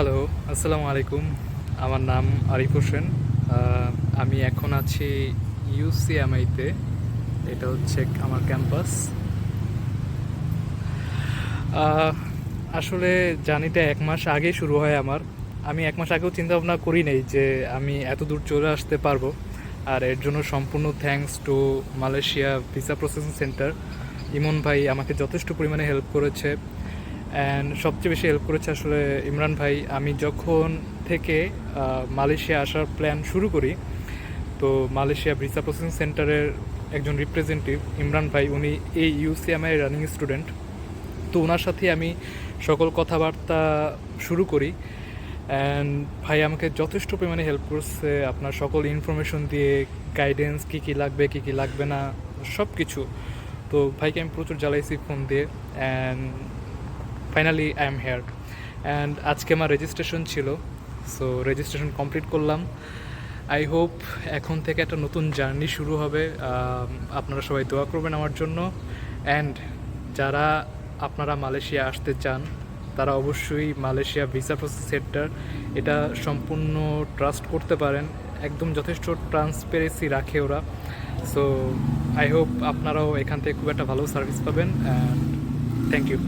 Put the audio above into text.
Hello আসসালামু আলাইকুম। আমার নাম আরিফ হোসেন। আমি এখন আছি ইউসিএমআইতে এটা হচ্ছে আমার ক্যাম্পাস। আসলে জার্নিটা এক মাস আগেই শুরু হয় আমার। আমি এক মাস আগেও চিন্তা ভাবনা করি নাই যে আমি এত দূর চলে আসতে পারব। আর এর জন্য সম্পূর্ণ thanks to Malaysia visa processing centre Emon ভাই আমাকে যথেষ্ট পরিমাণে হেল্প করেছে। অ্যান্ড সবচেয়ে বেশি হেল্প করেছে আসলে ইমরান ভাই। আমি যখন থেকে মালয়েশিয়া আসার প্ল্যান শুরু করি, তো মালয়েশিয়া ভিসা প্রসেসিং সেন্টারের একজন রিপ্রেজেন্টেটিভ ইমরান ভাই, উনি এই ইউসিএমআই রানিং স্টুডেন্ট তো ওনার সাথে আমি সকল কথাবার্তা শুরু করি। অ্যান্ড ভাই আমাকে যথেষ্ট পরিমাণে হেল্প করছে। আপনার সকল ইনফরমেশন দিয়ে গাইডেন্স কী কী লাগবে, কী কী লাগবে না সব কিছু তো ভাইকে আমি প্রচুর জ্বালাইছি ফোন দিয়ে। And finally I am here and আজকে আমার রেজিস্ট্রেশন ছিল সো রেজিস্ট্রেশন কমপ্লিট করলাম। আই হোপ এখন থেকে একটা নতুন জার্নি শুরু হবে। আপনারা সবাই দোয়া করবেন আমার জন্য। অ্যান্ড যারা আপনারা মালয়েশিয়া আসতে চান, তারা অবশ্যই মালয়েশিয়া ভিসা প্রসেস সেন্টার এটা সম্পূর্ণ ট্রাস্ট করতে পারেন। একদম যথেষ্ট ট্রান্সপারেন্সি রাখে ওরা। সো আই হোপ আপনারাও এখান থেকে খুব একটা ভালো সার্ভিস পাবেন। And thank you